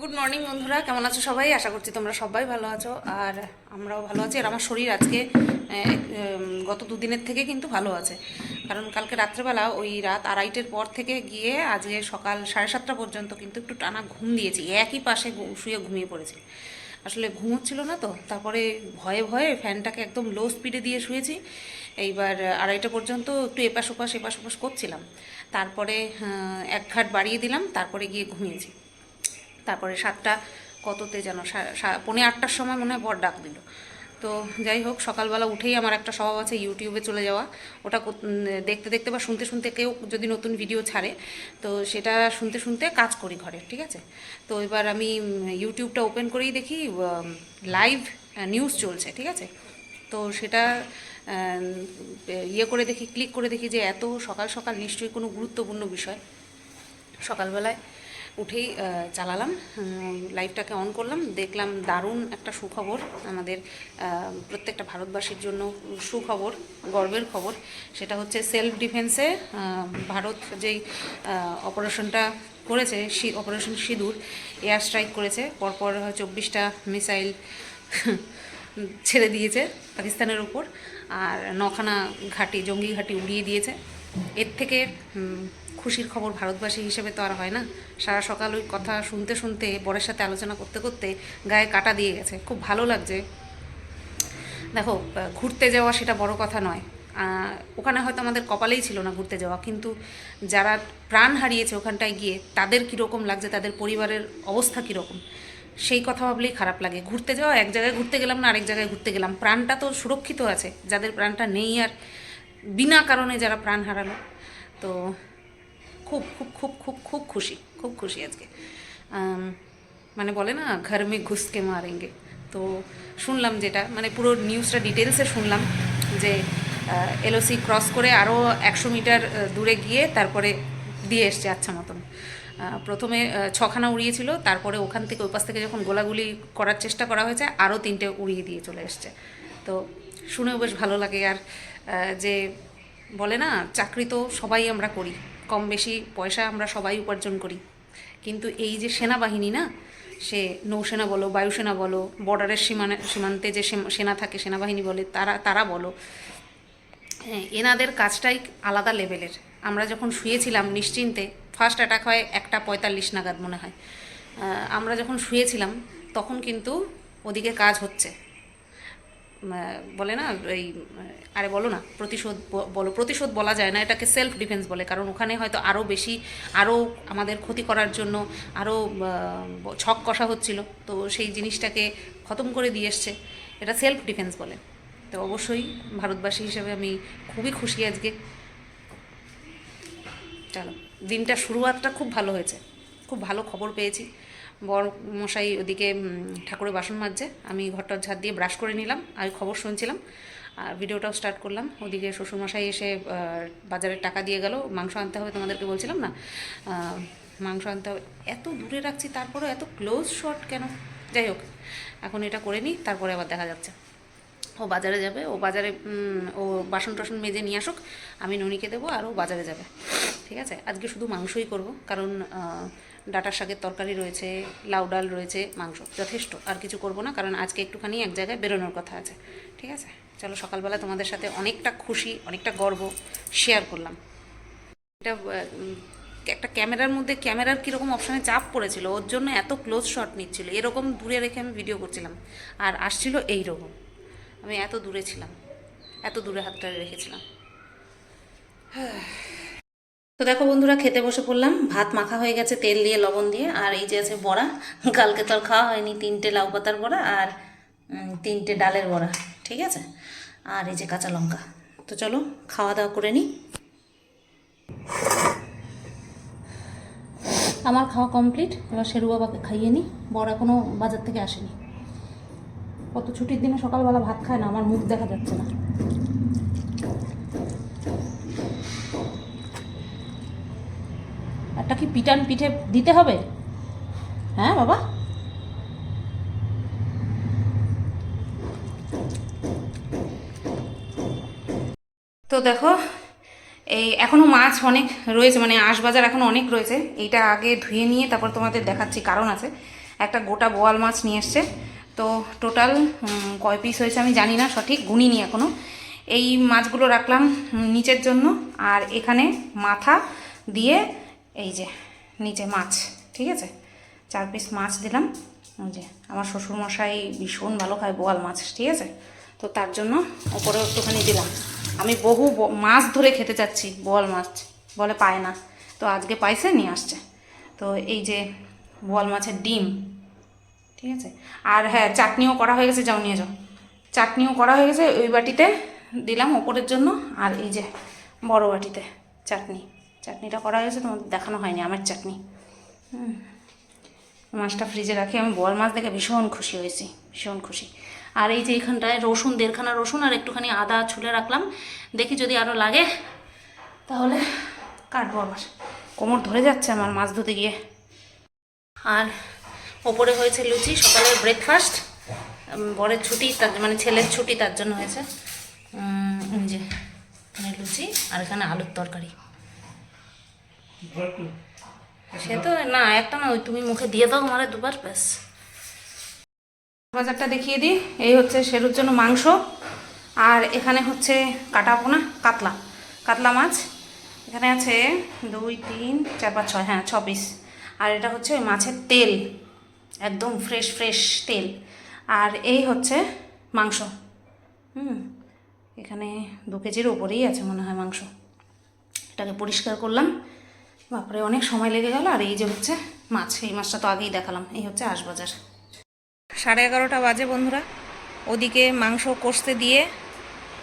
Good morning বন্ধুরা। কেমন আছো সবাই? আশা করছি তোমরা সবাই ভালো আছো। আর আমরাও ভালো আছি। আর আমার শরীর আজকে গত দুদিনের থেকে কিন্তু ভালো আছে। কারণ কালকে রাত্রেবেলা ওই রাত আড়াইটের পর থেকে গিয়ে আজকে সকাল সাড়ে সাতটা পর্যন্ত কিন্তু একটু টানা ঘুম দিয়েছি। একই পাশে শুয়ে ঘুমিয়ে পড়েছি। আসলে ঘুম হচ্ছিল না তো, তারপরে ভয়ে ভয়ে ফ্যানটাকে একদম লো স্পিডে দিয়ে শুয়েছি। এইবার আড়াইটা পর্যন্ত একটু এপাশ ওপাশ এপাশ ওপাশ করছিলাম। তারপরে এক ঘাট বাড়িয়ে দিলাম, তারপরে গিয়ে ঘুমিয়েছি। তারপরে সাতটা কততে যেন পৌনে আটটার সময় মনে হয় বর ডাক দিল। তো যাই হোক, সকালবেলা উঠেই আমার একটা স্বভাব আছে ইউটিউবে চলে যাওয়া। ওটা দেখতে দেখতে বা শুনতে শুনতে কেউ যদি নতুন ভিডিও ছাড়ে, তো সেটা শুনতে শুনতে কাজ করি ঘরে, ঠিক আছে? তো এবার আমি ইউটিউবটা ওপেন করেই দেখি লাইভ নিউজ চলছে, ঠিক আছে? তো সেটা ইয়ে করে দেখি, ক্লিক করে দেখি যে এত সকাল সকাল নিশ্চয়ই কোনো গুরুত্বপূর্ণ বিষয়। সকালবেলায় উঠেই চালালাম। লাইভটাকে অন করলাম। দেখলাম দারুণ একটা সুখবর আমাদের প্রত্যেকটা ভারতবাসীর জন্য সুখবর, গর্বের খবর। সেটা হচ্ছে সেলফ ডিফেন্সে ভারত যেই অপারেশনটা করেছে অপারেশন সিঁদুর এয়ার স্ট্রাইক করেছে, পরপর চব্বিশটা মিসাইল ছেড়ে দিয়েছে পাকিস্তানের উপর আর নখানা ঘাঁটি, জঙ্গি ঘাঁটি উড়িয়ে দিয়েছে। এর থেকে খুশির খবর ভারতবাসী হিসেবে তো আর হয় না। সারা সকাল ওই কথা শুনতে শুনতে, বরের সাথে আলোচনা করতে করতে গায়ে কাটা দিয়ে গেছে। খুব ভালো লাগছে। দেখো, ঘুরতে যাওয়া সেটা বড় কথা নয়। ওখানে হয়তো আমাদের কপালেই ছিল না ঘুরতে যাওয়া, কিন্তু যারা প্রাণ হারিয়েছে ওখানটায় গিয়ে, তাদের কীরকম লাগছে, তাদের পরিবারের অবস্থা কীরকম? সেই কথা ভাবলেই খারাপ লাগে। ঘুরতে যাওয়া, এক জায়গায় ঘুরতে গেলাম না, আরেক জায়গায় ঘুরতে গেলাম। প্রাণটা তো সুরক্ষিত আছে, যাদের প্রাণটা নেই আর, বিনা কারণে যারা প্রাণ হারালো। তো খুব খুব খুব খুব খুব খুশি খুব খুশি আজকে। মানে বলে না, ঘর মে ঘুসকে মারেঙ্গে। তো শুনলাম যেটা মানে পুরো নিউজটা ডিটেলসে শুনলাম যে এলওসি ক্রস করে আরও একশো মিটার দূরে গিয়ে তারপরে দিয়ে এসছে আচ্ছা মতন। প্রথমে ছখানা উড়িয়েছিল, তারপরে ওখান থেকে ওই পাশ থেকে যখন গোলাগুলি করার চেষ্টা করা হয়েছে আরও তিনটে উড়িয়ে দিয়ে চলে এসছে। তো শুনেও বেশ ভালো লাগে। আর যে বলে না, চাকরি তো সবাই আমরা করি। কম বেশি পয়সা আমরা সবাই উপার্জন করি। কিন্তু এই যে সেনাবাহিনী না সে নৌসেনা বলো বায়ুসেনা বলো বর্ডারের সীমানা সীমান্তে যে সেনা থাকে সেনাবাহিনী বলে তারা তারা বলো হ্যাঁ, এনাদের কাজটাই আলাদা লেভেলের। আমরা যখন শুয়েছিলাম নিশ্চিন্তে ফার্স্ট অ্যাটাক হয় একটা পঁয়তাল্লিশ নাগাদ মনে হয়। আমরা যখন শুয়েছিলাম তখন কিন্তু ওদিকে কাজ হচ্ছে। বলে না, এই আরে বলো না, প্রতিশোধ বলো, প্রতিশোধ বলা যায় না, এটাকে সেলফ ডিফেন্স বলে। কারণ ওখানে হয়তো আরও বেশি আরও আমাদের ক্ষতি করার জন্য আরও ছক কষা হচ্ছিল। তো সেই জিনিসটাকে খতম করে দিয়ে এসছে। এটা সেলফ ডিফেন্স বলে। তো অবশ্যই ভারতবাসী হিসেবে আমি খুবই খুশি আজকে। চলো, দিনটা শুরুয়াতটা খুব ভালো হয়েছে। খুব ভালো খবর পেয়েছি। বর মশাই ওদিকে ঠাকুরের বাসন মাজছে। আমি ঘরটা ঝাড় দিয়ে ব্রাশ করে নিলাম আমি খবর শুনছিলাম। আর ভিডিওটাও স্টার্ট করলাম। ওদিকে শ্বশুরমশাই এসে বাজারের টাকা দিয়ে গেল। মাংস আনতে হবে তোমাদেরকে বলছিলাম না? মাংস আনতে হবে। এত দূরে রাখছি, তারপরেও এত ক্লোজ শট কেন? যাই হোক, এখন এটা করে নিই, তারপরে আবার দেখা যাচ্ছে। ও বাজারে যাবে, ও বাজারে ও বাসন টাসন মেজে নিয়ে আসুক, আমি ননিকে দেবো, আর ও বাজারে যাবে। ঠিক আছে? আজকে শুধু মাংসই করব, কারণ ডাঁটার শাকের তরকারি রয়েছে, লাউ ডাল রয়েছে, মাংস যথেষ্ট। আর কিছু করব না, কারণ আজকে একটুখানি এক জায়গায় বেরোনোর কথা আছে। ঠিক আছে? চলো, সকালবেলা তোমাদের সাথে অনেকটা খুশি, অনেকটা গর্ব শেয়ার করলাম। এটা একটা ক্যামেরার মধ্যে, ক্যামেরার কীরকম অপশানে চাপ পড়েছিল, ওর জন্য এত ক্লোজ শট নিচ্ছিল, এরকম দূরে রেখে আমি ভিডিও করছিলাম। আর আসছিল এই রকম আমি এত দূরে ছিলাম, এত দূরে হাতটা রেখেছিলাম। তো দেখো বন্ধুরা, খেতে বসে পড়লাম। ভাত মাখা হয়ে গেছে, তেল দিয়ে লবণ দিয়ে। আর এই যে আছে বড়া। কালকে তো আর খাওয়া হয়নি, তিনটে লাউ পাতার বড়া আর তিনটে ডালের বড়া, ঠিক আছে? আর এই যে কাঁচা লঙ্কা। তো চলো, খাওয়া দাওয়া করে নিই আমার খাওয়া কমপ্লিট। এবার শেরু বাবাকে খাইয়ে নিই বড়া কোনো বাজার থেকে আসেনি। কত ছুটির দিনে সকালবেলা ভাত খায় না, আমার মুখ দেখা যাচ্ছে না। একটা কি পিটান পিঠে দিতে হবে? হ্যাঁ বাবা? তো দেখো, এই এখনও মাছ অনেক রয়েছে মানে আঁশ বাজার এখনও অনেক রয়েছে। এইটা আগে ধুয়ে নিয়ে তারপর তোমাদের দেখাচ্ছি কারণ আছে। একটা গোটা বোয়াল মাছ নিয়ে এসছে। তো টোটাল কয় পিস হয়েছে আমি জানি না, সঠিক গুনিনি এখনও এই মাছগুলো রাখলাম নিচের জন্য, আর এখানে মাথা দিয়ে এই যে, নিচে মাছ, ঠিক আছে? চার পিস মাছ দিলাম। ওই যে, আমার শ্বশুরমশাই ভীষণ ভালো খায় বোয়াল মাছ, ঠিক আছে? তো তার জন্য ওপরে একটুখানি দিলাম। আমি বহু মাছ ধরে খেতে চাচ্ছি, বোয়াল মাছ। বলে পায় না। তো আজকে পাইছে, নিয়ে আসছে। তো এই যে, বোয়াল মাছের ডিম, ঠিক আছে? আর হ্যাঁ চাটনিও করা হয়ে গেছে, যাও নিয়ে যাও। চাটনিও করা হয়ে গেছে, ওই বাটিতে দিলাম ওপরের জন্য। আর এই যে, বড় বাটিতে চাটনি। চাটনিটা করা হয়েছে তোমাদের দেখানো হয়নি, আমার চাটনি। হুম। মাছটা ফ্রিজে রাখি, আমি বল মাছ দেখে ভীষণ খুশি হয়েছি, ভীষণ খুশি। আর এই যে এখানটায় রসুন, দেড়খানা রসুন আর একটুখানি আদা ছুলে রাখলাম, দেখি যদি আরও লাগে, তাহলে কাটবো আবার। কোমর ধরে যাচ্ছে আমার মাছ ধুতে গিয়ে। আর ওপরে হয়েছে লুচি, সকালের ব্রেকফাস্ট বরের ছুটি, তার মানে ছেলের ছুটি, তার জন্য হয়েছে যে লুচি আর এখানে আলুর তরকারি। সে তো না, একটা না, ওই তুমি মুখে দিয়ে দাও মারে দুবার, ব্যাস। বাজারটা দেখিয়ে দিই। এই হচ্ছে সেরুর জন্য মাংস। আর এখানে হচ্ছে কাটা পোনা কাতলা। কাতলা মাছ। এখানে আছে দুই, তিন, চার, পাঁচ, ছয় হ্যাঁ ছ পিস। আর এটা হচ্ছে ওই মাছের তেল। একদম ফ্রেশ ফ্রেশ তেল। আর এই হচ্ছে মাংস। হুম, এখানে দু কেজির ওপরেই আছে মনে হয় মাংস। এটাকে পরিষ্কার করলাম। বাপরে, অনেক সময় লেগে গেল আর এই যে হচ্ছে মাছ, এই মাছটা তো আগেই দেখালাম, এই হচ্ছে আশবাজার। সাড়ে এগারোটা বাজে বন্ধুরা, ওদিকে মাংস কষতে দিয়ে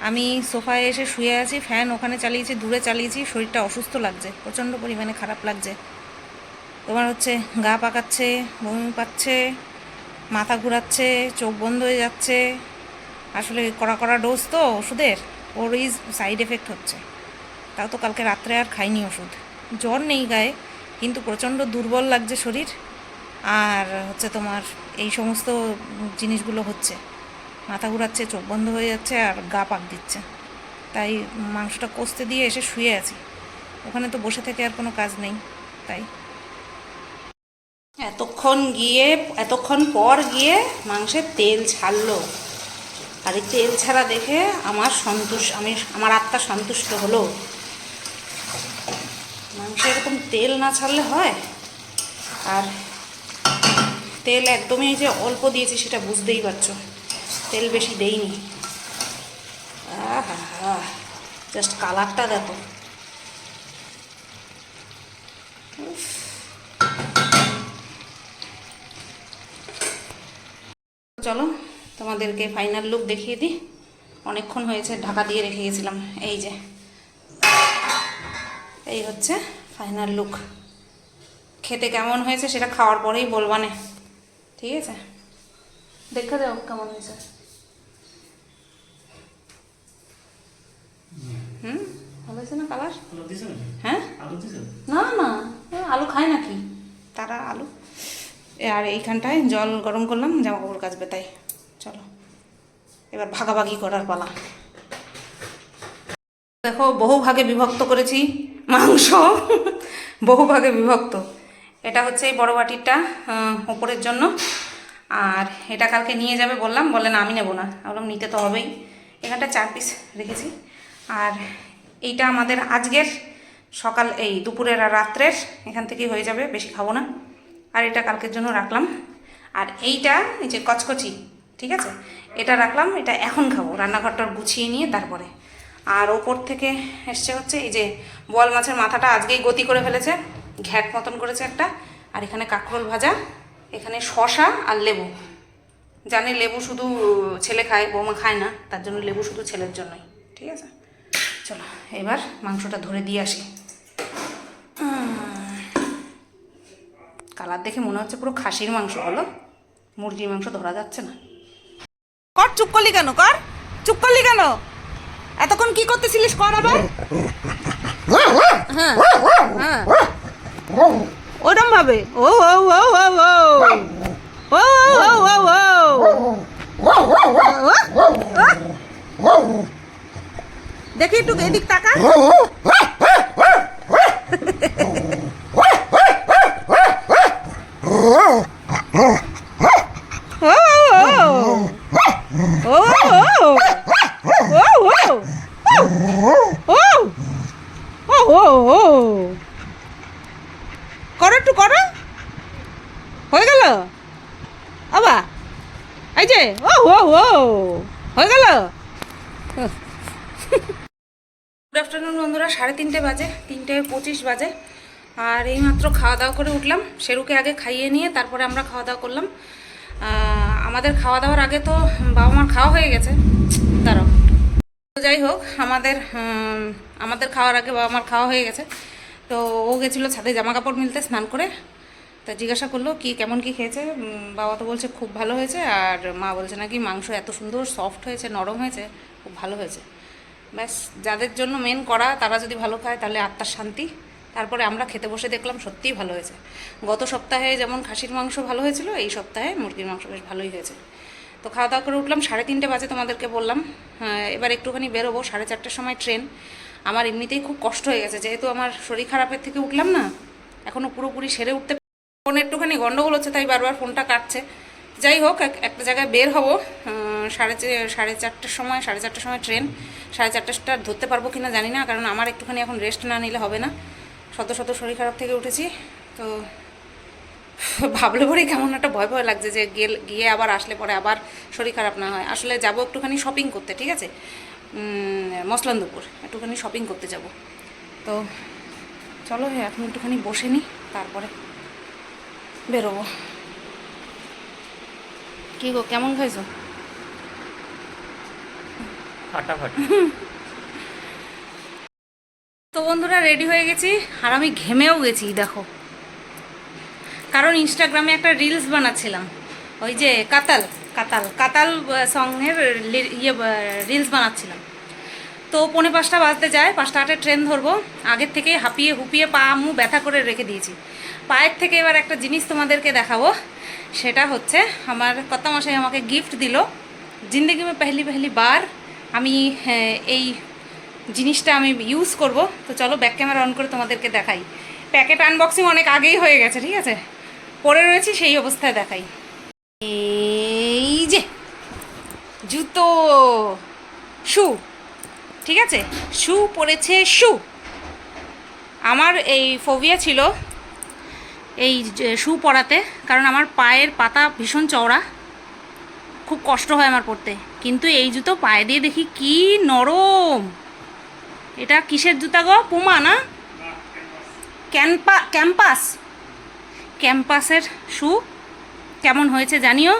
আমি সোফায় এসে শুয়ে আছি, ফ্যান ওখানে চালিয়েছি, দূরে চালিয়েছি, শরীরটা অসুস্থ লাগছে, প্রচণ্ড পরিমাণে খারাপ লাগছে। তোমার হচ্ছে গা পাকাচ্ছে, বমি পাচ্ছে, মাথা ঘুরাচ্ছে, চোখ বন্ধ হয়ে যাচ্ছে, আসলে কড়া কড়া ডোজ তো ওষুধের ওরই সাইড এফেক্ট হচ্ছে। তাও তো কালকে রাত্রে আর খাইনি ওষুধ। জ্বর নেই গায়ে, কিন্তু প্রচণ্ড দুর্বল লাগছে শরীর আর হচ্ছে তোমার এই সমস্ত জিনিসগুলো হচ্ছে। মাথা ঘুরাচ্ছে, চোখ বন্ধ হয়ে যাচ্ছে আর গা পাক দিচ্ছে। তাই মাংসটা কষতে দিয়ে এসে শুয়ে আছি। ওখানে তো বসে থেকে আর কোনো কাজ নেই, তাই। এতক্ষণ গিয়ে, এতক্ষণ পর গিয়ে মাংসের তেল ছাড়লো। আর এই তেল ছাড়া দেখে আমার সন্তুষ্ট, আমি, আমার আত্মা সন্তুষ্ট হলো। মাংসে এরকম তেল না ছাড়লে হয়? আর তেল একদমই যে অল্প দিয়েছি সেটা বুঝতেই পারছ। তেল বেশি দেইনি। জাস্ট কালারটা দেখো। চলো, তোমাদেরকে ফাইনাল লুক দেখিয়ে দিই। অনেকক্ষণ হয়েছে, ঢাকা দিয়ে রেখে গেছিলাম। এই যে। এই হচ্ছে ফাইনাল লুক খেতে কেমন হয়েছে সেটা খাওয়ার পরেই বলবানে ঠিক আছে? দেখে দাও কেমন হয়েছে। হুম? ভালো হয়েছে না কালার? হ্যাঁ? না না। আলু খায় নাকি? তারা আলু। আর এইখানটায় জল গরম করলাম জামা কাপড় কাচবে তাই। চলো। এবার ভাগাভাগি করার পালা। দেখো বহু ভাগে বিভক্ত করেছি। মাংস বহু ভাগে বিভক্ত। এটা হচ্ছে এই বড় বাটিরটা ওপরের জন্য। আর এটা কালকে নিয়ে যাবে বললাম বলে না, আমি নেব না। বললাম, নিতে তো হবেই। এখানটা চার পিস রেখেছি। আর এইটা আমাদের আজকের সকাল, এই দুপুরের আর রাত্রের, এখান থেকেই হয়ে যাবে, বেশি খাব না। আর এটা কালকের জন্য রাখলাম। আর এইটা, এই যে কচকচি, ঠিক আছে? এটা রাখলাম, এটা এখন খাব। রান্নাঘরটা গুছিয়ে নিয়ে তারপরে। আর ওপর থেকে এসছে হচ্ছে এই যে বোয়াল মাছের মাথাটা আজকেই গতি করে ফেলেছে, ঘ্যাট মতন করেছে একটা। আর এখানে কাঁকরোল ভাজা, এখানে শশা আর লেবু। জানে লেবু শুধু ছেলে খায়, বৌমা খায় না, তার জন্য লেবু শুধু ছেলের জন্যই, ঠিক আছে? চলো, এবার মাংসটা ধরে দিয়ে আসি। কালার দেখে মনে হচ্ছে পুরো খাসির মাংস, বলো? মুরগির মাংস ধরা যাচ্ছে না। কর, চুপ করলি কেন? কর, চুপ করলি কেন? এতক্ষণ কি করতেছিলিস কর আবার হ্যাঁ হ্যাঁ ওরম ভাবে ও ও ও ও ও ও ও ও ও দেখি একটু এদিক তাকা ও ও ও ও ও ও ও করো একটু করো হয়ে গেল আবা এই যে ও ও ও হয়ে গেল গুড আফটারনুন বন্ধুরা সাড়ে তিনটে বাজে, তিনটে পঁচিশ বাজে। আর এইমাত্র খাওয়া দাওয়া করে উঠলাম, শেরুকে আগে খাইয়ে নিয়ে তারপরে আমরা খাওয়া দাওয়া করলাম। আমাদের খাওয়া দাওয়ার আগে তো বাবা মার খাওয়া হয়ে গেছে। দাঁড়াও। যাই হোক, আমাদের আমাদের খাওয়ার আগে বাবা মার খাওয়া হয়ে গেছে। তো ও গেছিল ছাদে জামা কাপড় মিলতে স্নান করে। তা জিজ্ঞাসা করল, কি, কেমন কি খেয়েছে? বাবা তো বলছে, খুব ভালো হয়েছে। আর মা বলছে, নাকি মাংস এত সুন্দর সফট হয়েছে, নরম হয়েছে? খুব ভালো হয়েছে। ব্যাস যাদের জন্য মেন করা তারা যদি ভালো খায় তাহলে আত্মার শান্তি। তারপরে আমরা খেতে বসে দেখলাম সত্যিই ভালো হয়েছে। গত সপ্তাহে যেমন খাসির মাংস ভালো হয়েছিল এই সপ্তাহে মুরগির মাংস বেশ ভালোই হয়েছে। তো খাওয়া দাওয়া করে উঠলাম সাড়ে তিনটে বাজে তোমাদেরকে বললাম। হ্যাঁ, এবার একটুখানি বেরোবো সাড়ে চারটের সময় ট্রেন। আমার এমনিতেই খুব কষ্ট হয়ে গেছে যেহেতু আমার শরীর খারাপের থেকে উঠলাম না এখনও পুরোপুরি সেরে উঠতে ফোনে একটুখানি গন্ডগোল হচ্ছে তাই বারবার ফোনটা কাটছে। যাই হোক এক- একটা জায়গায় বের হব সাড়ে সাড়ে চারটের সময় সাড়ে চারটের সময় ট্রেন সাড়ে চারটেটা ধরতে পারব কি না জানি না কারণ আমার একটুখানি এখন রেস্ট না নিলে হবে না। শত শত শরীর খারাপ থেকে উঠেছি তো ভাবলে পরেই কেমন একটা ভয় ভয় লাগছে যে গিয়ে আবার আসলে পরে আবার শরীর খারাপ না হয়। আসলে যাব একটুখানি শপিং করতে ঠিক আছে? উম, মসলান্দপুর একটুখানি শপিং করতে যাব। তো চলো এখন একটুখানি বসে নিই তারপরে বেরোবো। কি গো কেমন খাইছো? তো বন্ধুরা রেডি হয়ে গেছি আর আমি ঘেমেও গেছি, দেখো। কারণ ইনস্টাগ্রামে একটা রিলস বানাচ্ছিলাম। ওই যে কাতাল কাতাল কাতাল সঙ্গের ইয়ে রিলস বানাচ্ছিলাম। তো পৌনে পাঁচটা বাজতে যায়, পাঁচটা আটে ট্রেন ধরবো। আগের থেকে হাঁপিয়ে হুপিয়ে পা মু ব্যথা করে রেখে দিয়েছি। পায়ের থেকে এবার একটা জিনিস তোমাদেরকে দেখাবো। সেটা হচ্ছে, আমার কত মশাই আমাকে গিফট দিল। জিন্দগি মে পেহলি পেহলি বার আমি হ্যাঁ, এই জিনিসটা আমি ইউজ করব। তো চলো ব্যাক ক্যামেরা অন করে তোমাদেরকে দেখাই। প্যাকেট আনবক্সিং অনেক আগেই হয়ে গেছে ঠিক আছে? পরে রয়েছি সেই অবস্থায় দেখাই। এই যে জুতো। শু ঠিক আছে? শু পরেছে শু। আমার এই ফোবিয়া ছিল এই শু পরাতে কারণ আমার পায়ের পাতা ভীষণ চওড়া। খুব কষ্ট হয় আমার পরতে। কিন্তু এই জুতো পায়ে দিয়ে দেখি কি নরম। এটা কিসের জুতা গো? পুমা না? ক্যাম্পা ক্যাম্পাস। ক্যাম্পাসের শু। কেমন হয়েছে জানিও?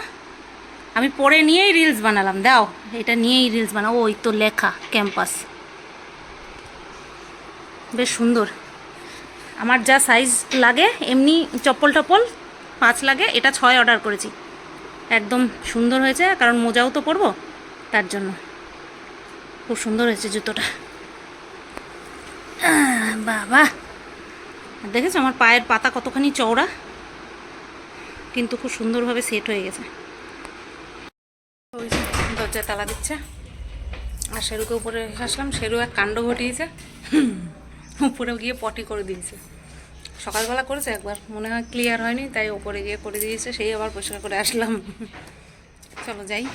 আমি পরে নিয়েই রিলস বানালাম, দাও। এটা নিয়েই রিলস বানাবো ওই তো লেখা, ক্যাম্পাস। বেশ সুন্দর। আমার যা সাইজ লাগে, এমনি চপ্পল টপ্পল পাঁচ লাগে, এটা ছয় অর্ডার করেছি। একদম সুন্দর হয়েছে, কারণ মোজাও তো পরবো। তার জন্য। খুব সুন্দর হয়েছে জুতোটা। বাবা, দেখেছ আমার পায়ের পাতা কতখানি চওড়া? কিন্তু খুব সুন্দরভাবে সেট হয়ে গেছে। দরজায় তালা দিচ্ছে। আর শেরুকে উপরে আসলাম। শেরু এক কাণ্ড ঘটিয়েছে। উপরে গিয়ে পটি করে দিয়েছে। সকালবেলা করেছে, একবার মনে হয় ক্লিয়ার হয়নি, তাই ওপরে গিয়ে করে দিয়েছে। সেই আবার পরিষ্কার করে আসলাম। চলো যাই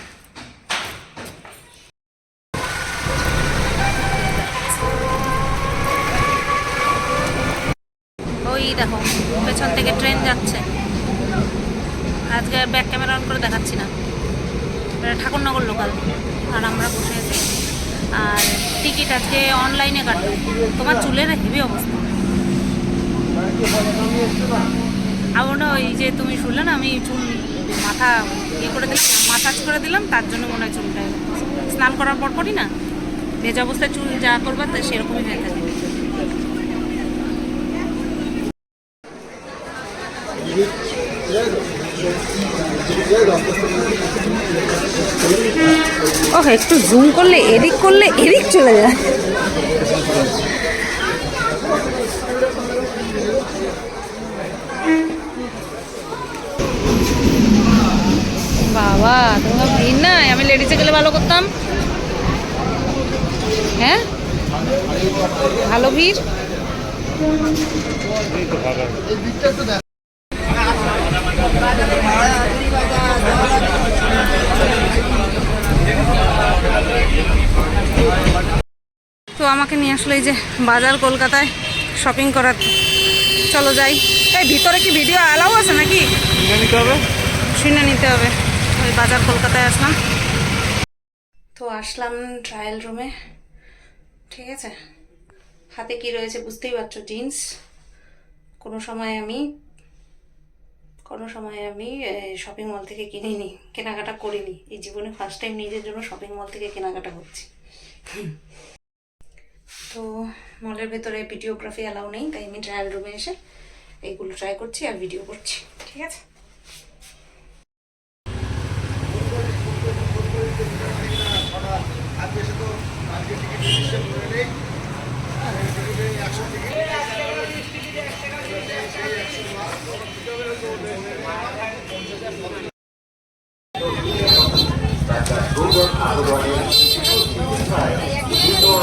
ওই দেখো পেছন থেকে ট্রেন যাচ্ছে। আজকে ব্যাক ক্যামেরা অন করে দেখাচ্ছি না। এটা ঠাকুরনগর লোকাল আর আমরা বসে আছি। আর টিকিট আজকে অনলাইনে কাটবে তোমার চুলের হেভি অবস্থা। আমার না ওই যে তুমি শুনলে না, আমি চুল মাথা ইয়ে করে দিলাম মাসাজ করে দিলাম, তার জন্য মনে হয় চুলটা স্নান করার পর পরই না। ভেজা অবস্থায় চুল যা করবা তা সেরকমই হয়ে থাকে। ও একটু জুম করলে, এদিক করলে, এদিক চলে যায়। বাবা, তোমার ভিড় নাই? আমি লেডিসে গেলে ভালো করতাম। হ্যাঁ? ভালো ভিড়? আমাকে নিয়ে আসলো এই যে বাজার কলকাতায় শপিং করার। চলো যাই। এই ভিতরে কি ভিডিও অ্যালাউ আছে নাকি? কিনে নিতে হবে। শুনে নিতে হবে। ওই বাজার কলকাতায় আসলাম। তো আসলাম ট্রায়াল রুমে ঠিক আছে? হাতে কি রয়েছে বুঝতেই পারছ জিন্স কোনো সময় আমি কোনো সময় আমি শপিং মল থেকে কিনিনি কেনাকাটা করিনি। এই জীবনে ফার্স্ট টাইম নিজের জন্য শপিং মল থেকে কেনাকাটা করছি। তো মলের ভেতরে ভিডিওগ্রাফি অ্যালাউ নেই, তাই আমি ট্রায়াল রুমে এসে এইগুলো ট্রাই করছি আর ভিডিও করছি, ঠিক আছে?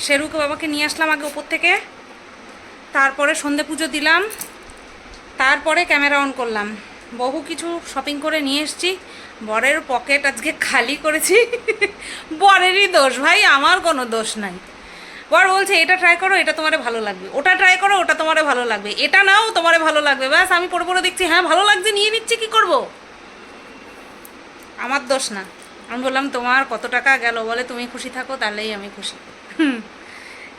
শেরুকে বাবাকে নিয়ে আসলাম আগে ওপর থেকে। তারপরে সন্ধে পুজো দিলাম। তারপরে ক্যামেরা অন করলাম। বহু কিছু শপিং করে নিয়ে এসেছি। বরের পকেট আজকে খালি করেছি। বরেরই দোষ ভাই, আমার কোনো দোষ নাই। বর বলছে, এটা ট্রাই করো, এটা তোমারে ভালো লাগবে। ওটা ট্রাই করো, ওটা তোমারে ভালো লাগবে। এটা নাও, তোমারে ভালো লাগবে। ব্যাস, আমি পরে পরে দেখছি হ্যাঁ ভালো লাগছে, নিয়ে নিচ্ছি, কি করব? আমার দোষ না। আমি বললাম, তোমার কত টাকা গেল বলে তুমি খুশি থাকো, তাহলেই আমি খুশি।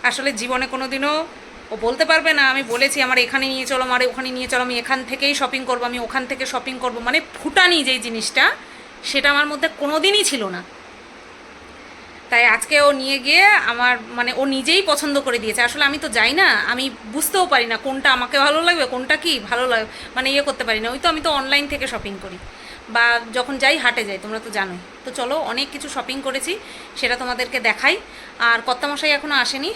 আসলে জীবনে কোনো দিনও ও বলতে পারবে না, আমি বলেছি, আমার এখানে নিয়ে চলো, আমার ওখানে নিয়ে চলো, আমি এখান থেকেই শপিং করব, আমি ওখান থেকে শপিং করব। মানে ফুটানি যেই জিনিসটা, সেটা আমার মধ্যে কোনো দিনই ছিল না। তাই আজকে ও নিয়ে গিয়ে আমার মানে ও নিজেই পছন্দ করে দিয়েছে। আসলে আমি তো যাই না, আমি বুঝতেও পারি না কোনটা আমাকে ভালো লাগবে, কোনটা কি ভালো লাগবে মানে ইয়ে করতে পারি না। ওই তো আমি তো অনলাইন থেকে শপিং করি। বা যখন যাই, হাটে যাই, তোমরা তো জানোই। তো চলো, অনেক কিছু শপিং করেছি, সেটা তোমাদেরকে দেখাই। আর কর্তামশাই এখনও আসেনি।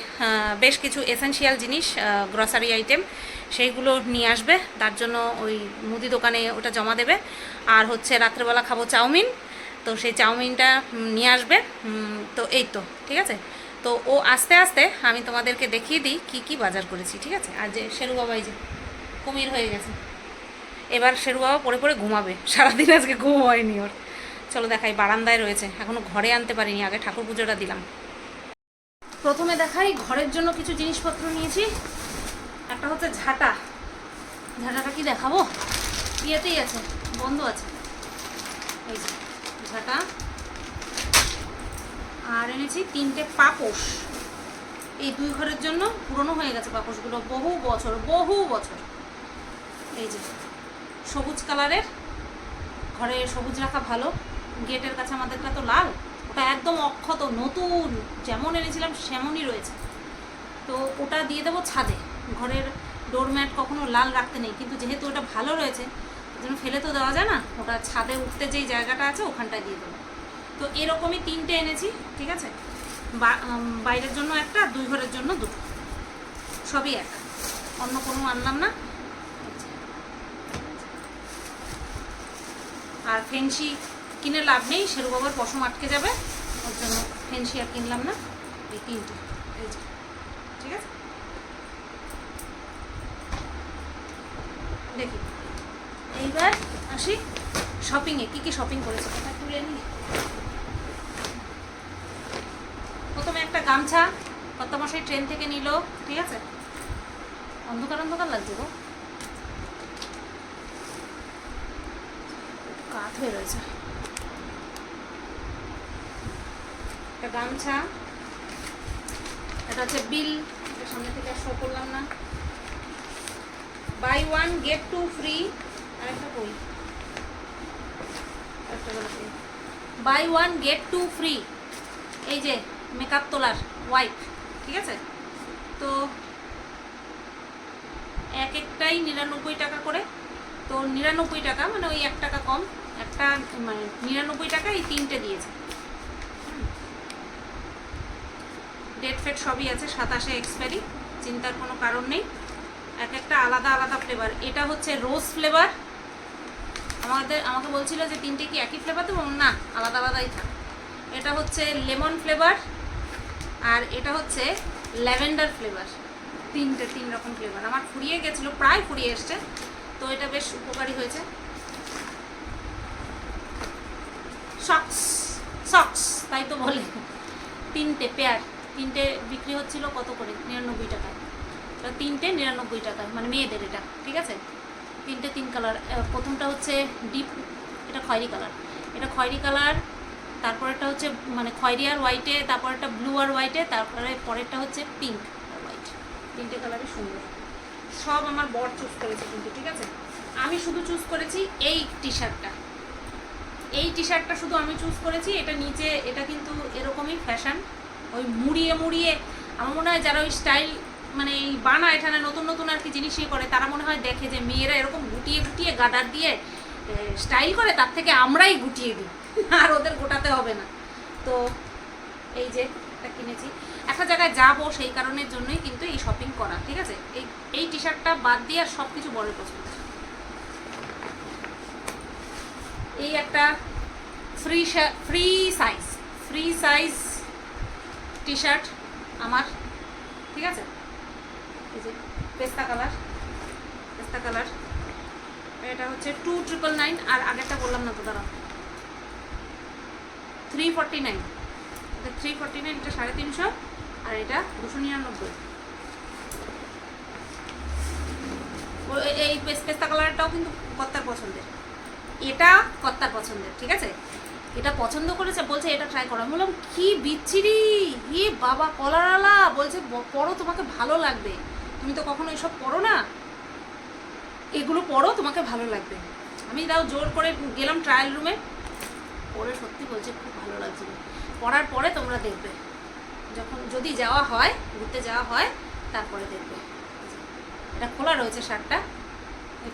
বেশ কিছু এসেনশিয়াল জিনিস গ্রসারি আইটেম সেইগুলো নিয়ে আসবে। তার জন্য ওই মুদি দোকানে ওটা জমা দেবে। আর হচ্ছে, রাত্রেবেলা খাব চাউমিন। তো সেই চাউমিনটা নিয়ে আসবে। তো এই তো, ঠিক আছে? তো ও আস্তে আস্তে আমি তোমাদেরকে দেখিয়ে দিই কি কি বাজার করেছি, ঠিক আছে? আর যে শেরু বাবাই যে, কুমির হয়ে গেছে। এবার শেরু বাবা পরে পড়ে ঘুমাবে। সারাদিন আজকে ঘুম হয়নি ওর। চলো দেখাই, বারান্দায় রয়েছে। এখনও ঘরে আনতে পারিনি, আগে ঠাকুর পুজোটা দিলাম। প্রথমে দেখাই, ঘরের জন্য কিছু জিনিসপত্র নিয়েছি। একটা হচ্ছে ঝাঁটা। ঝাঁটাটা কি দেখাবো? ইয়েতেই আছে, বন্ধ আছে। এই যে, ঝাঁটা। আর এনেছি তিনটে পাপোশ। এই দুই ঘরের জন্য পুরনো হয়ে গেছে পাপোশগুলো, বহু বছর বহু বছর। এই যে সবুজ কালারের। ঘরে সবুজ রাখা ভালো। গেটের কাছে আমাদেরটা তো লাল। ওটা একদম অক্ষত, নতুন। যেমন এনেছিলাম সেমনই রয়েছে। তো ওটা দিয়ে দেবো ছাদে। ঘরের ডোরম্যাট কখনো লাল রাখতে নেই। কিন্তু যেহেতু ওটা ভালো রয়েছে জন্য ফেলে তো দেওয়া যায় না। ওটা ছাদে উঠতে যেই জায়গাটা আছে, ওখানটায় দিয়ে দেবো। তো এরকমই তিনটে এনেছি, ঠিক আছে? বাইরের জন্য একটা, দুই ঘরের জন্য দুটো। সবই এক। অন্য কোনো আনলাম না। আর ফেন্সি কিনে লাভ নেই বাবার পশম আটকে যাবে। ওর জন্য ফেন্সি আর কিনলাম না, এই তিনটে, এই যে, ঠিক আছে? দেখি, এইবার আসি শপিংয়ে কী কী শপিং করেছে? কথা তুলে নিই। প্রথমে একটা গামছা কত মশাই ট্রেন থেকে নিল, ঠিক আছে? অন্ধকার অন্ধকার লাগছে গো কাত হয়ে রয়েছে। একটা গামছা এটা হচ্ছে বিল সামনে থেকে শো করলাম না। Buy one get two free আর একটা কই? Buy one get two free এই যে মেকআপ তোলার ওয়াইপ ঠিক আছে? তো এক একটাই নিরানব্বই টাকা করে। তো নিরানব্বই টাকা মানে ওই এক টাকা কম। একটা মানে নিরানব্বই টাকা এই তিনটে দিয়েছে। ডেট ফেট সবই আছে, সাতাশে এক্সপায়ারি চিন্তার কোনো কারণ নেই। এক একটা আলাদা আলাদা ফ্লেভার এটা হচ্ছে রোজ ফ্লেভার আমাদের, আমাকে বলছিল যে তিনটে কি একই ফ্লেভার দেবো? না, আলাদা আলাদাই থাক। এটা হচ্ছে লেমন ফ্লেভার আর এটা হচ্ছে ল্যাভেন্ডার ফ্লেভার তিনটে, তিন রকম ফ্লেভার আমার ফুরিয়ে গেছিল, প্রায় ফুরিয়ে এসছে। তো এটা বেশ উপকারী হয়েছে। সক্স সক্স তাই তো বলে। তিনটে পেয়ার তিনটে বিক্রি হচ্ছিল কত করে? নিরানব্বই টাকায়। তিনটে নিরানব্বই টাকায় মানে মেয়েদের এটা, ঠিক আছে? তিনটে তিন কালার প্রথমটা হচ্ছে ডিপ এটা খয়েরি কালার এটা খয়েরি কালার তারপরেরটা হচ্ছে মানে খয়েরি আর হোয়াইটে তারপরেরটা ব্লু আর হোয়াইটে তারপরে পরেরটা হচ্ছে পিঙ্ক আর হোয়াইট তিনটে কালারই সুন্দর। সব আমার বর চুজ করেছে কিন্তু, ঠিক আছে? আমি শুধু চুজ করেছি এই টি শার্টটা এই টি শার্টটা শুধু আমি চুজ করেছি, এটা নিচে, এটা কিন্তু এরকমই ফ্যাশন ওই মুড়িয়ে মুড়িয়ে, আমার মনে হয় যারা ওই স্টাইল মানে এই বানায় এখানে নতুন নতুন আর কি জিনিস ইয়ে করে, তারা মনে হয় দেখে যে মেয়েরা এরকম গুটিয়ে গুটিয়ে গাদার দিয়ে স্টাইল করে, তার থেকে আমরাই গুটিয়ে দিই। আর ওদের গোটাতে হবে না। তো এই যে, এটা কিনেছি। একটা জায়গায় যাব সেই কারণের জন্যই কিন্তু এই শপিং করা, ঠিক আছে? এই এই টি শার্টটা বাদ দিয়ে আর সব কিছু বড় পছন্দ এই একটা free free size free size T shirt আমার, ঠিক আছে? এই যে পেস্তা কালার পেস্তা কালার। এটা হচ্ছে টু ট্রিপল নাইন আর আগেরটা বললাম না তো দাঁড়া থ্রি ফর্টি নাইন এটা থ্রি ফর্টি নাইন এটা সাড়ে তিনশো আর এটা দুশো নিরানব্বই। এই পেস্তা কালারটাও কিন্তু কত্তার পছন্দের। এটা কত্তার পছন্দের, ঠিক আছে? এটা পছন্দ করেছে, বলছে, এটা ট্রাই করো। আমি বললাম, কি বিচ্ছিরি? ই বাবা, কলারালা! বলছে, "ব- পরো তোমাকে ভালো লাগবে। তুমি তো কখনো এসব পড়ো না। এগুলো পড়ো, তোমাকে ভালো লাগবে। আমি তাও জোর করে গেলাম ট্রায়াল রুমে পরে সত্যি বলছে, খুব ভালো লাগছিল। পড়ার পরে তোমরা দেখবে। যখন, যদি যাওয়া হয়, ঘুরতে যাওয়া হয়, তারপরে দেখবে। এটা খোলা রয়েছে শার্টটা।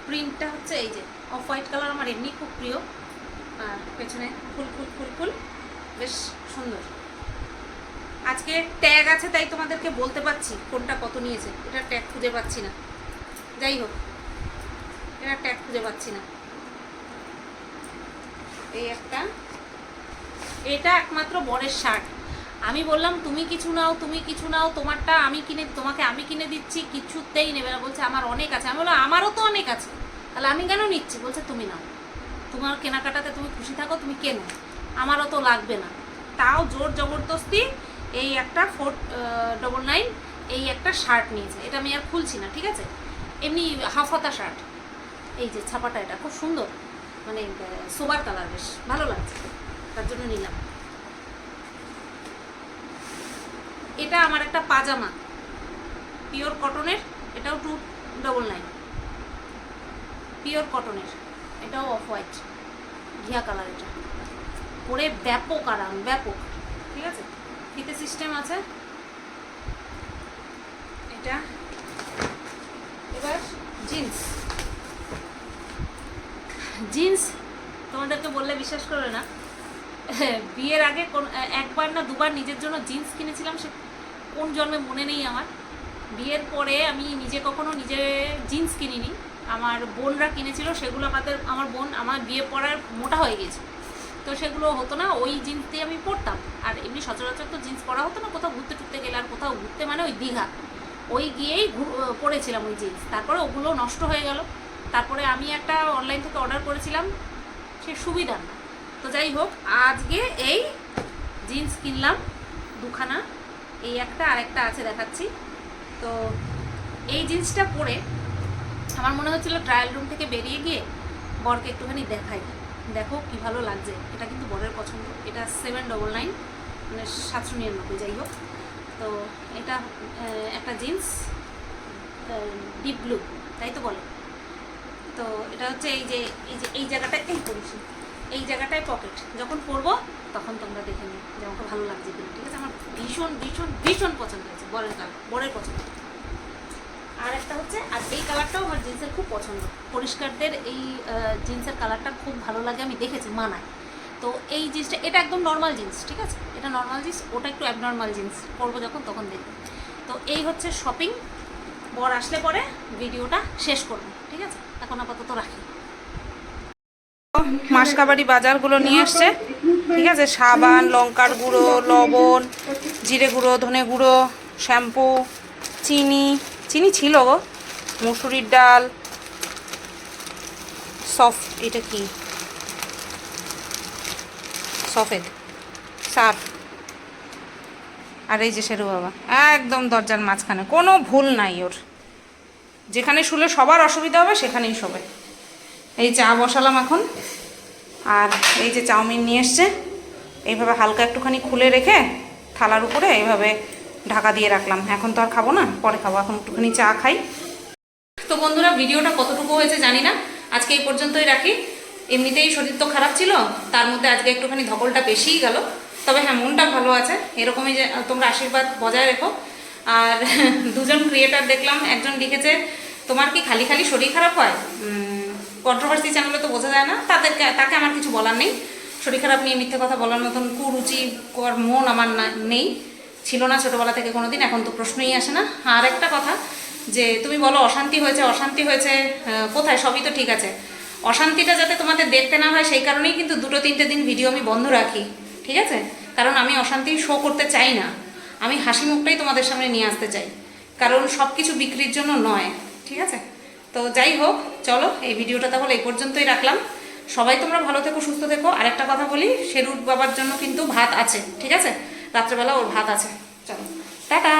প্রিন্টটা হচ্ছে এই যে। অফ হোয়াইট কালার আমার এমনি খুব প্রিয়। আর পেছনে ফুল ফুল ফুল ফুল। বেশ সুন্দর। আজকে ট্যাগ আছে তাই তোমাদেরকে বলতে পারছি কোনটা কত নিয়েছে। এটা ট্যাগ খুঁজে পাচ্ছি না। যাই হোক, এটা ট্যাগ খুঁজে পাচ্ছি না। এই একটা। এটা একমাত্র বরের শার্ট। আমি বললাম, তুমি কিছু নাও, তুমি কিছু নাও, তোমারটা আমি কিনে, তোমাকে আমি কিনে দিচ্ছি, কিছুতেই নেবে না। বলছে, আমার অনেক আছে। আমি বললাম, আমারও তো অনেক আছে। তাহলে আমি কেন নিচ্ছি? বলছে, তুমি নাও। তোমার কেনাকাটাতে তুমি খুশি থাকো, তুমি কেনো? আমারও তো লাগবে না। তাও জোর জবরদস্তি এই একটা ফোর ডবল নাইন এই একটা শার্ট নিয়েছে। এটা আমি আর খুলছি না, ঠিক আছে? এমনি হাফাতা শার্ট এই যে ছাপাটা এটা, খুব সুন্দর। মানে সোবার কালার বেশ ভালো লাগছে। তার জন্য নিলাম। এটা আমার একটা পাজামা। পিওর কটনের এটাও টু ডবল নাইন পিওর কটনের। এটাও অফ হোয়াইট। ঘিয়া কালার এটা। পরে ব্যাপক আরাম, ব্যাপক। ঠিক আছে? ফিতে সিস্টেম আছে। এটা। এবার জিন্স জিন্স তোমাদেরকে বললে বিশ্বাস করবে না। বিয়ের আগে কোন, একবার না দুবার নিজের জন্য জিন্স কিনেছিলাম, সে কোন জন্মে মনে নেই আমার। বিয়ের পরে আমি নিজে কখনো নিজে জিন্স কিনিনি। আমার বোনরা কিনেছিল, সেগুলো আমাদের, আমার বোন আমার বিয়ে পড়ার মোটা হয়ে গেছে তো সেগুলো হতো না, ওই জিন্স দিয়ে আমি পরতাম। আর এমনি সচরাচর তো জিন্স পরা হতো না, কোথাও ঘুরতে টুরতে গেলে আর কোথাও ঘুরতে মানে ওই দীঘা। ওই গিয়েই পরেছিলাম ওই জিন্স। তারপরে ওগুলো নষ্ট হয়ে গেল। তারপরে আমি একটা অনলাইন থেকে অর্ডার করেছিলাম, সে সুবিধা না। তো যাই হোক, আজকে এই জিন্স কিনলাম দুখানা। এই একটা আরেকটা আছে দেখাচ্ছি। তো এই জিন্সটা পরে আমার মনে হচ্ছিল ট্রায়াল রুম থেকে বেরিয়ে গিয়ে বরকে একটুখানি দেখাই। দেখো কি ভালো লাগছে। এটা কিন্তু বরের পছন্দ। এটা সেভেন ডবল নাইন মানে সাতশো নিরানব্বই, যাই হোক। তো এটা একটা জিন্স ডিপ ব্লু তাই তো বলে? তো এটা হচ্ছে এই যে এই যে, এই জায়গাটায়, এই করেছি এই জায়গাটায় পকেট যখন পরবো, তখন তোমরা দেখে নিও যে আমাকে ভালো লাগছে ঠিক আছে? আমার ভীষণ ভীষণ ভীষণ পছন্দ হয়েছে বরের কালার বরের পছন্দ। আর একটা হচ্ছে, আর এই কালারটাও আমার জিন্সের খুব পছন্দ। পরিষ্কারদের এই জিন্সের কালারটা খুব ভালো লাগে, আমি দেখেছি মানায়। তো এই জিন্সটা, এটা একদম নর্মাল জিন্স ঠিক আছে? এটা নর্মাল জিন্স ওটা একটু অ্যাবনর্মাল জিন্স পরবো যখন, তখন দেখবে। তো এই হচ্ছে শপিং বর আসলে পরে ভিডিওটা শেষ করব, ঠিক আছে? এখন আপাতত রাখি। মাসকাবাড়ি বাজারগুলো নিয়ে এসছে, ঠিক আছে? সাবান, লঙ্কার গুঁড়ো, লবণ, জিরে গুঁড়ো, ধনে গুঁড়ো, শ্যাম্পু, চিনি চিনি ছিল মুসুরির ডাল। সফ এটা কি? সফেদ সার্ফ আর এই যে শেরু বাবা, একদম দরজার মাঝখানে, কোনো ভুল নাই ওর। যেখানে শুলে সবার অসুবিধা হবে, সেখানেই শোবে। এই চা বসালাম এখন। আর এই যে চাউমিন নিয়ে এসছে, এইভাবে হালকা একটুখানি খুলে রেখে থালার উপরে এইভাবে ঢাকা দিয়ে রাখলাম। এখন তো আর খাব না, পরে খাব। এখন একটুখানি চা খাই। তো বন্ধুরা, ভিডিওটা কতটুকু হয়েছে জানি না। আজকে এই পর্যন্তই রাখি। এমনিতেই শরীর তো খারাপ ছিল, তার মধ্যে আজকে একটুখানি ধকলটা বেশিই গেল। তবে হ্যাঁ মনটা ভালো আছে। এরকমই যে, তোমরা আশীর্বাদ বজায় রেখো। আর দুজন ক্রিয়েটার দেখলাম, একজন লিখেছে, তোমার কি খালি খালি শরীর খারাপ হয়? কন্ট্রোভার্সি চ্যানেলে তো বোঝা যায় না। তাদেরকে, তাকে আমার কিছু বলার নেই। শরীর খারাপ নিয়ে মিথ্যে কথা বলার মতন কুরুচি, কর, মন আমার নেই। ছিল না ছোটোবেলা থেকে কোনোদিন, এখন তো প্রশ্নই আসে না। আর একটা কথা, যে তুমি বলো অশান্তি হয়েছে অশান্তি হয়েছে কোথায়? সবই তো ঠিক আছে। অশান্তিটা যাতে তোমাদের দেখতে না হয়, সেই কারণেই কিন্তু দুটো তিনটে দিন ভিডিও আমি বন্ধ রাখি, ঠিক আছে? কারণ আমি অশান্তি শো করতে চাই না। আমি হাসি মুখটাই তোমাদের সামনে নিয়ে আসতে চাই। কারণ সব কিছু বিক্রির জন্য নয়, ঠিক আছে? তো যাই হোক, চলো, এই ভিডিওটা তাহলে এই পর্যন্তই রাখলাম। সবাই তোমরা ভালো থেকো, সুস্থ থেকো। আরেকটা কথা বলি, শেরুর বাবার জন্য কিন্তু ভাত আছে, ঠিক আছে? রাত্রেবেলা ওর ভাত আছে। চলো। টাটা।